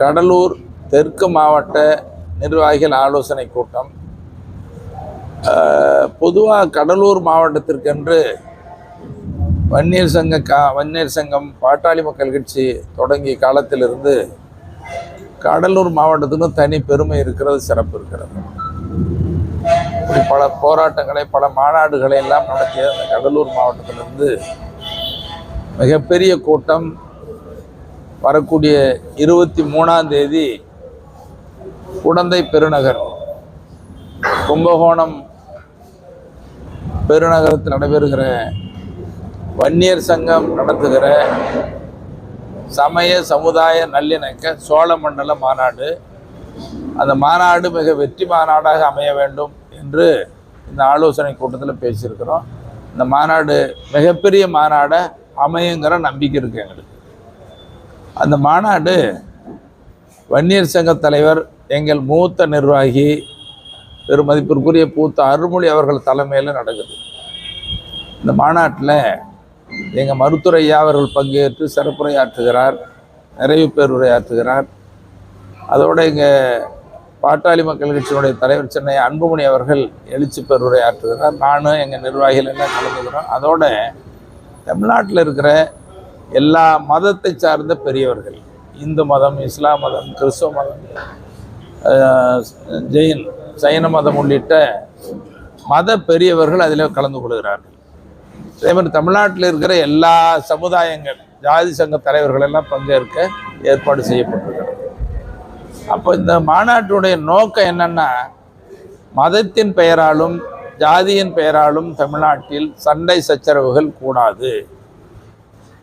கடலூர் தெற்கு மாவட்ட நிர்வாகிகள் ஆலோசனை கூட்டம். பொதுவாக கடலூர் மாவட்டத்திற்கென்று வன்னியர் சங்க கா வன்னியர் சங்கம் பாட்டாளி மக்கள் கட்சி தொடங்கிய காலத்திலிருந்து கடலூர் மாவட்டத்துக்கும் தனி பெருமை இருக்கிறது சிறப்பு இருக்கிறது. இப்படி பல போராட்டங்களை பல மாநாடுகளை எல்லாம் நடத்திய அந்த கடலூர் மாவட்டத்திலிருந்து மிகப்பெரிய கூட்டம் வரக்கூடிய இருபத்தி மூணாம் தேதி குடந்தை பெருநகர் கும்பகோணம் பெருநகரத்தில் நடைபெறுகிற வன்னியர் சங்கம் நடத்துகிற சமய சமுதாய நல்லிணக்க சோழமண்டல மாநாடு. அந்த மாநாடு மிக வெற்றி மாநாடாக அமைய வேண்டும் என்று இந்த ஆலோசனை கூட்டத்தில் பேசியிருக்கிறோம். இந்த மாநாடு மிகப்பெரிய மாநாடை அமையுங்கிற நம்பிக்கை இருக்குது எங்களுக்கு. அந்த மாநாடு வன்னியர் சங்க தலைவர் எங்கள் மூத்த நிர்வாகி பெருமதிப்பிற்குரிய பூத்த அருள்மொழி அவர்கள் தலைமையில் நடக்குது. இந்த மாநாட்டில் எங்கள் மருத்துவரையா அவர்கள் பங்கேற்று சிறப்புரையாற்றுகிறார் நிறைவு பேருரையாற்றுகிறார். அதோடு எங்கள் பாட்டாளி மக்கள் கட்சியினுடைய தலைவர் சென்னை அன்புமணி அவர்கள் எழுச்சி பேருரையாற்றுகிறார். நானும் எங்கள் நிர்வாகிகள் எல்லாம் கலந்துக்கிறோம். அதோட தமிழ்நாட்டில் இருக்கிற எல்லா மதத்தை சார்ந்த பெரியவர்கள். இந்து மதம் இஸ்லாம் மதம் கிறிஸ்துவ மதம் ஜெயின் சைன மதம் உள்ளிட்ட மத பெரியவர்கள் அதில் கலந்து கொள்கிறார்கள். அதே மாதிரி தமிழ்நாட்டில் இருக்கிற எல்லா சமுதாயங்கள் ஜாதி சங்க தலைவர்கள் எல்லாம் பங்கேற்க ஏற்பாடு செய்யப்பட்டிருக்கிறது. அப்போ இந்த மாநாட்டுடைய நோக்கம் என்னென்னா மதத்தின் பெயராலும் ஜாதியின் பெயராலும் தமிழ்நாட்டில் சண்டை சச்சரவுகள் கூடாது.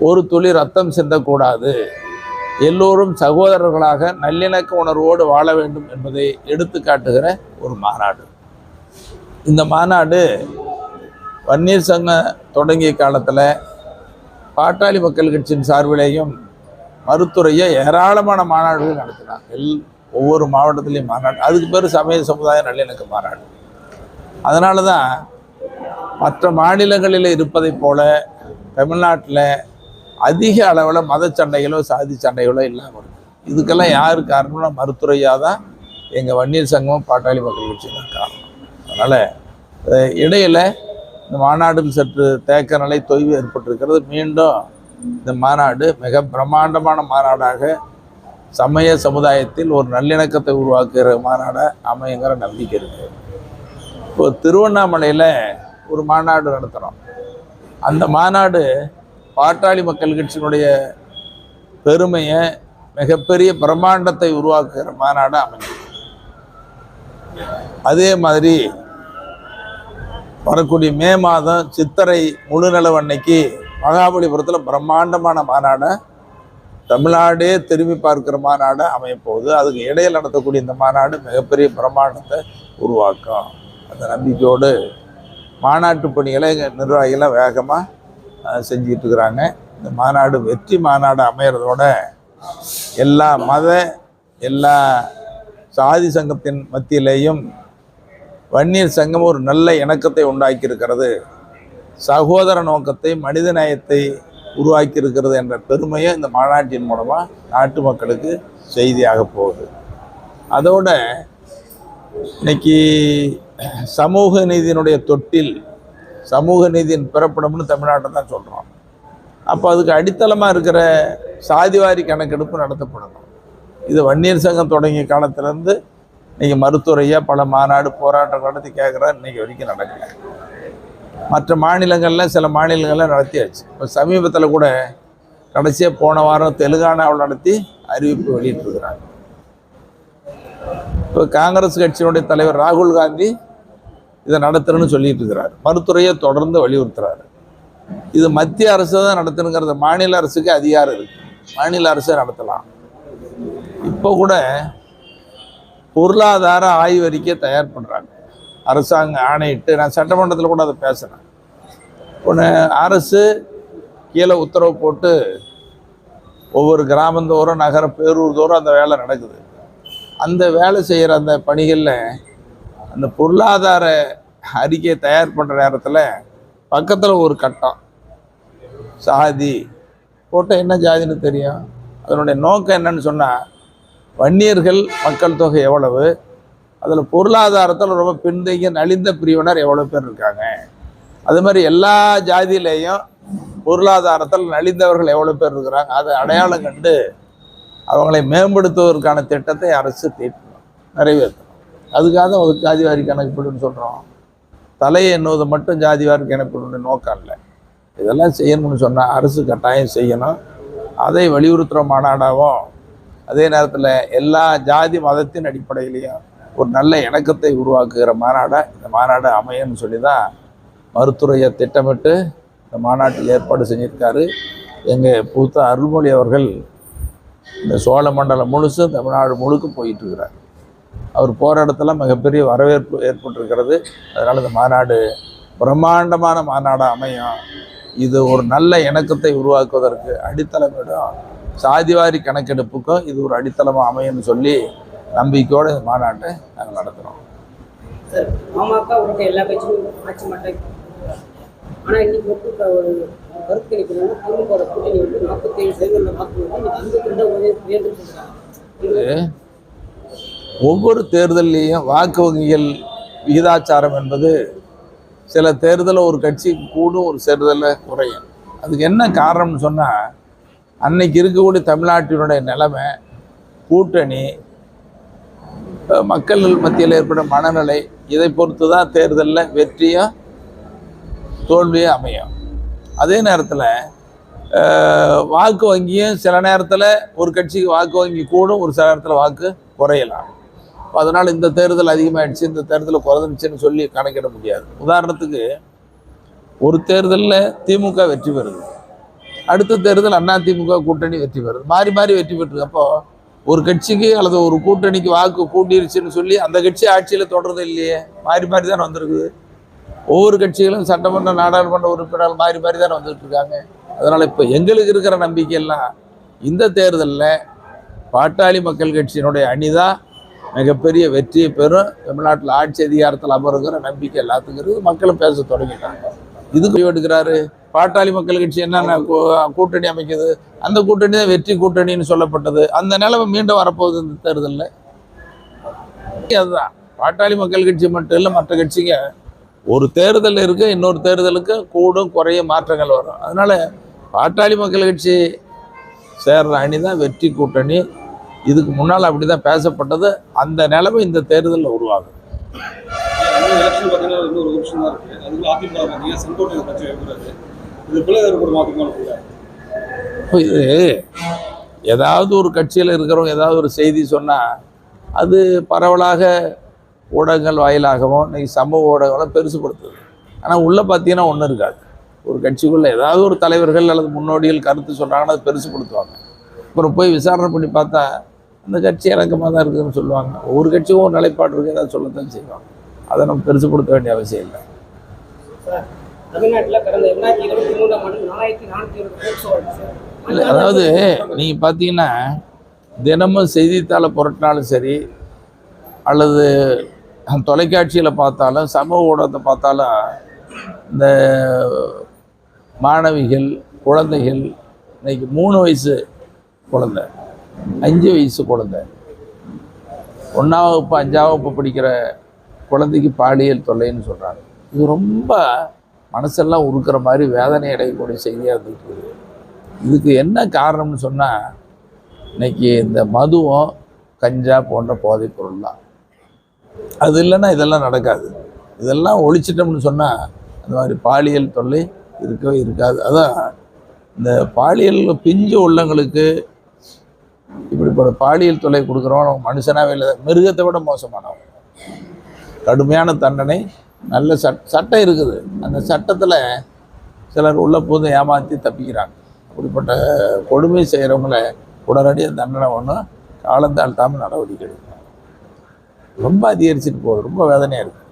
ஒரு துளி ரத்தம் சிந்தக்கூடாது. எல்லோரும் சகோதரர்களாக நல்லிணக்க உணர்வோடு வாழ வேண்டும் என்பதை எடுத்து காட்டுகிற ஒரு மாநாடு. இந்த மாநாடு வன்னியர் சங்கம் தொடங்கிய காலத்தில் பாட்டாளி மக்கள் கட்சியின் சார்பிலேயும் மருத்துறையை ஏராளமான மாநாடுகள் நடத்தினாங்க. எல் ஒவ்வொரு மாவட்டத்திலையும் மாநாடு. அதுக்கு பேர் சமய சமுதாய நல்லிணக்க மாநாடு. அதனால தான் மற்ற மாநிலங்களில் இருப்பதைப் போல தமிழ்நாட்டில் அதிக அளவில் மத சண்டைகளோ சாதி சண்டைகளோ இல்லாமல் இருக்கு இதுக்கெல்லாம் யார் காரணம்னா மருத்துறையாக தான் எங்கள் வன்னியர் சங்கமும் பாட்டாளி மக்கள் கட்சி தான் காரணம் அதனால் இடையில் இந்த மாநாடும் சற்று தேக்க நிலை தொய்வு ஏற்பட்டிருக்கிறது. மீண்டும் இந்த மாநாடு மிக பிரம்மாண்டமான மாநாடாக சமய சமுதாயத்தில் ஒரு நல்லிணக்கத்தை உருவாக்குகிற மாநாடாக அமையுங்கிற நம்பிக்கை இருக்குது இப்போ திருவண்ணாமலையில் ஒரு மாநாடு நடத்துகிறோம் அந்த மாநாடு பாட்டாளி மக்கள் கட்சியினுடைய பெருமையை மிகப்பெரிய பிரம்மாண்டத்தை உருவாக்குகிற மாநாடு அமைஞ்சது. அதே மாதிரி வரக்கூடிய மே மாதம் சித்திரை முழுநிலவு அன்னைக்கு மகாபலிபுரத்தில் பிரம்மாண்டமான மாநாடை தமிழ்நாடே திரும்பி பார்க்கிற மாநாடு அமையப்போகுது அதுக்கு இடையில் நடத்தக்கூடிய இந்த மாநாடு மிகப்பெரிய பிரம்மாண்டத்தை உருவாக்கும். அந்த நம்பிக்கையோடு மாநாட்டு பணிகளை எங்கள் நிர்வாகிகளாக வேகமாக செஞ்சுக்கிட்டு இருக்கிறாங்க இந்த மாநாடு வெற்றி மாநாடு அமையிறதோட எல்லா மத எல்லா சாதி சங்கத்தின் மத்தியிலேயும் வன்னியர் சங்கம் ஒரு நல்ல இணக்கத்தை உண்டாக்கியிருக்கிறது. சகோதர நோக்கத்தை மனித உருவாக்கியிருக்கிறது என்ற பெருமையை இந்த மாநாட்டின் மூலமாக நாட்டு மக்களுக்கு செய்தியாக போகுது. அதோட இன்னைக்கு சமூக நீதியினுடைய தொட்டில் சமூக நீதியின் பிறப்பிடம்னு தமிழ்நாட்டை தான் சொல்கிறோம் அப்போ அதுக்கு அடித்தளமாக இருக்கிற சாதிவாரி கணக்கெடுப்பு நடத்தப்படணும். இது வன்னியர் சங்கம் தொடங்கிய காலத்திலேருந்து இன்னைக்கு மருத்துவரையாக பல மாநாடு போராட்டம் நடத்தி கேட்குறா இன்றைக்கி வரைக்கும் நடக்கல. மற்ற மாநிலங்களில் சில மாநிலங்களில் நடத்தியாச்சு. இப்போ சமீபத்தில் கூட கடைசியாக போன வாரம் தெலுங்கானாவில் நடத்தி அறிவிப்பு வெளியிட்டிருக்கிறாங்க. இப்போ காங்கிரஸ் கட்சியினுடைய தலைவர் ராகுல் காந்தி இதை நடத்துறேன்னு சொல்லிட்டு இருக்கிறார். மருத்துறையை தொடர்ந்து வலியுறுத்துறாரு. இது மத்திய அரசு தான் நடத்தணுங்கிறது மாநில அரசுக்கு அதிகாரம் இருக்கு. மாநில அரசே நடத்தலாம். இப்போ கூட பொருளாதார ஆய்வறிக்கை தயார் பண்ணுறாங்க அரசாங்கம் ஆணையிட்டு நான் சட்டமன்றத்தில் கூட அதை பேசுகிறேன் ஒன்று அரசு கீழே உத்தரவு போட்டு ஒவ்வொரு கிராமந்தோறும் நகர பேரூர் தோறும் அந்த வேலை நடக்குது. அந்த வேலை செய்கிற அந்த பணிகளில் அந்த பொருளாதார அறிக்கையை தயார் பண்ணுற நேரத்தில் பக்கத்தில் ஒரு கட்டம். சாதி போட்டால் என்ன ஜாதின்னு தெரியும். அதனுடைய நோக்கம் என்னன்னு சொன்னால் வன்னியர்கள் மக்கள் தொகை எவ்வளவு? அதில் பொருளாதாரத்தில் ரொம்ப பின்தங்கிய நலிந்த பிரிவினர் எவ்வளோ பேர் இருக்காங்க? அது மாதிரி எல்லா ஜாதியிலையும் பொருளாதாரத்தில் நலிந்தவர்கள் எவ்வளோ பேர் இருக்கிறாங்க? அதை அடையாளம் கண்டு அவங்களை மேம்படுத்துவதற்கான திட்டத்தை அரசு தீட்டணும் நிறைவேற்றும். அதுக்காக தான் ஒரு ஜாதி வாரி கணக்குப்படுன்னு சொல்கிறோம் தலையை எண்ணுவது மட்டும் ஜாதி வாரி கணக்குப்படுன்னு நோக்கம் இல்லை. இதெல்லாம் செய்யணும்னு சொன்னால் அரசு கட்டாயம் செய்யணும். அதை வலியுறுத்துகிற மாநாடாகவும் அதே நேரத்தில் எல்லா ஜாதி மதத்தின் அடிப்படையிலையும் ஒரு நல்ல இணக்கத்தை உருவாக்குகிற மாநாடாக இந்த மாநாடு அமையும்னு சொல்லி தான் மருத்துவரையை திட்டமிட்டு இந்த மாநாட்டில் ஏற்பாடு செஞ்சுருக்காரு. எங்கள் பூத்த அருள்மொழி அவர்கள் இந்த சோழ மண்டலம் முழுசும் தமிழ்நாடு முழுக்க போயிட்டுருக்கிறார் அவர் போகிற இடத்துல மிகப்பெரிய வரவேற்பு ஏற்பட்டிருக்கிறது. அதனால் இந்த மாநாடு பிரம்மாண்டமான மாநாடாக அமையும். இது ஒரு நல்ல இணக்கத்தை உருவாக்குவதற்கு அடித்தளமிடும். சாதிவாரி கணக்கெடுப்புக்கும் இது ஒரு அடித்தளமாக அமையும்னு சொல்லி நம்பிக்கையோடு இந்த மாநாட்டை நாங்கள் நடத்துகிறோம் ஆனால் இன்னைக்கு ஒரு கருத்து கணிப்பு திமுக கூட்டணி வந்து நாற்பத்தேழு சதவீதம் வாக்கு வந்து இன்னைக்கு அந்த ரெண்டு உயர்ந்து சொல்றாங்க இது ஒவ்வொரு தேர்தல்லையும் வாக்கு வங்கிகள் விகிதாச்சாரம் என்பது சில தேர்தலில் ஒரு கட்சி கூடும் ஒரு தேர்தலில் குறையும். அதுக்கு என்ன காரணம்னு சொன்னால் அன்னைக்கு இருக்கக்கூடிய தமிழ்நாட்டினுடைய நிலைமை கூட்டணி மக்கள் மத்தியில் ஏற்படும் மனநிலை இதை பொறுத்து தான் தேர்தலில் வெற்றியும் தோல்வியும் அமையும். அதே நேரத்தில் வாக்கு வங்கியும் சில நேரத்தில் ஒரு கட்சிக்கு வாக்கு வங்கி கூடும் ஒரு சில நேரத்தில் வாக்கு குறையலாம். அப்போ அதனால் இந்த தேர்தல் அதிகமாகிடுச்சு இந்த தேர்தல் குறைஞ்சிருச்சுன்னு சொல்லி கணக்கிட முடியாது. உதாரணத்துக்கு ஒரு தேர்தலில் திமுக வெற்றி பெறுது. அடுத்த தேர்தல் அண்ணா திமுக கூட்டணி வெற்றி பெறுது. மாறி மாறி வெற்றி பெற்று அப்போ ஒரு கட்சிக்கு அல்லது ஒரு கூட்டணிக்கு வாக்கு கூட்டிருச்சுன்னு சொல்லி அந்த கட்சி ஆட்சியில் தொடர்றது இல்லையே. மாறி மாறி தான் வந்திருக்குது. ஒவ்வொரு கட்சிகளும் சட்டமன்ற நாடாளுமன்ற உறுப்பினர்கள் மாறி மாறி தான் வந்துட்டு இருக்காங்க. அதனால் இப்போ எங்களுக்கு இருக்கிற நம்பிக்கையெல்லாம் இந்த தேர்தலில் பாட்டாளி மக்கள் கட்சியினுடைய அணிதான் மிகப்பெரிய வெற்றியை பெறும் தமிழ்நாட்டில் ஆட்சி அதிகாரத்தில் அமருங்கிற நம்பிக்கை எல்லாத்துக்கும் மக்களும் பேச தொடங்கிட்டாங்க. இதுக்கு எடுக்கிறாரு? பாட்டாளி மக்கள் கட்சி என்னென்ன கூட்டணி அமைக்குது? அந்த கூட்டணி தான் வெற்றி கூட்டணின்னு சொல்லப்பட்டது. அந்த நிலைமை மீண்டும் வரப்போகுது இந்த தேர்தலில். அதுதான். பாட்டாளி மக்கள் கட்சி மட்டும் இல்லை மற்ற கட்சிங்க. ஒரு தேர்தல் இருக்கு இன்னொரு தேர்தலுக்கு கூடும் குறைய மாற்றங்கள் வரும். அதனால பாட்டாளி மக்கள் கட்சி சேர்ற அணி தான் வெற்றி கூட்டணி. இதுக்கு முன்னால் அப்படி தான் பேசப்பட்டது. அந்த நிலைமை இந்த தேர்தலில் உருவாகும் இது ஏதாவது ஒரு கட்சியில் இருக்கிறவங்க ஏதாவது ஒரு செய்தி சொன்னால் அது பரவலாக ஊடகங்கள் வாயிலாகவும் இன்னைக்கு சமூக ஊடகங்களும் பெருசுப்படுத்துது ஆனால் உள்ளே பார்த்தீங்கன்னா ஒன்றும் இருக்காது. ஒரு கட்சிக்குள்ளே ஏதாவது ஒரு தலைவர்கள் அல்லது முன்னோடிகள் கருத்து சொல்கிறாங்கன்னா அதை பெருசுப்படுத்துவாங்க அப்புறம் போய் விசாரணை பண்ணி பார்த்தா அந்த கட்சி இறக்கமாக தான் இருக்குதுன்னு சொல்லுவாங்க. ஒவ்வொரு கட்சிக்கும் ஒரு நிலைப்பாடு இருக்குது ஏதாவது சொல்லத்தான் செய்வாங்க. அதை நம்ம பெருசுப்படுத்த வேண்டிய அவசியம் இல்லை. இல்லை அதாவது நீங்கள் பார்த்தீங்கன்னா தினமும் செய்தித்தாளை புரட்டினாலும் சரி அல்லது தொலைக்காட்சியில் பார்த்தாலும் சமூக ஊடகத்தை பார்த்தாலும் இந்த மாணவிகள் குழந்தைகள் இன்னைக்கு மூணு வயசு குழந்தை. அஞ்சு வயசு குழந்தை. ஒன்றாம் வகுப்பு அஞ்சாம் வகுப்பு படிக்கிற குழந்தைக்கு பாலியல் தொல்லைன்னு சொல்கிறாங்க இது ரொம்ப மனசெல்லாம் உருக்கிற மாதிரி வேதனை அடையக்கூடிய செய்தியாக இருந்துட்டு இருக்குது. இதுக்கு என்ன காரணம்னு சொன்னால் இன்னைக்கு இந்த மதுவும் கஞ்சா போன்ற போதைப் பொருள் தான் அது இல்லைன்னா இதெல்லாம் நடக்காது. இதெல்லாம் ஒழிச்சிட்டோம்னு சொன்னால் அந்த மாதிரி பாலியல் தொல்லை இருக்கவே இருக்காது. அதான் இந்த பாலியல் பிஞ்சு உள்ளங்களுக்கு இப்படிப்பட்ட பாலியல் தொலை கொடுக்குறவன் மனுஷனாகவே இல்லை. மிருகத்தை விட மோசமானவன். கடுமையான தண்டனை நல்ல சட் சட்டம் இருக்குது. அந்த சட்டத்தில் சிலர் உள்ள போது ஏமாற்றி தப்பிக்கிறாங்க. அப்படிப்பட்ட கொடுமை செய்கிறவங்கள உடனடியாக தண்டனை ஒன்றும் காலந்தாழ்த்தாமல் நடவடிக்கை எடுக்கணும். ரொம்ப அதிகரிச்சுட்டு போகுது. ரொம்ப வேதனையாக இருக்குது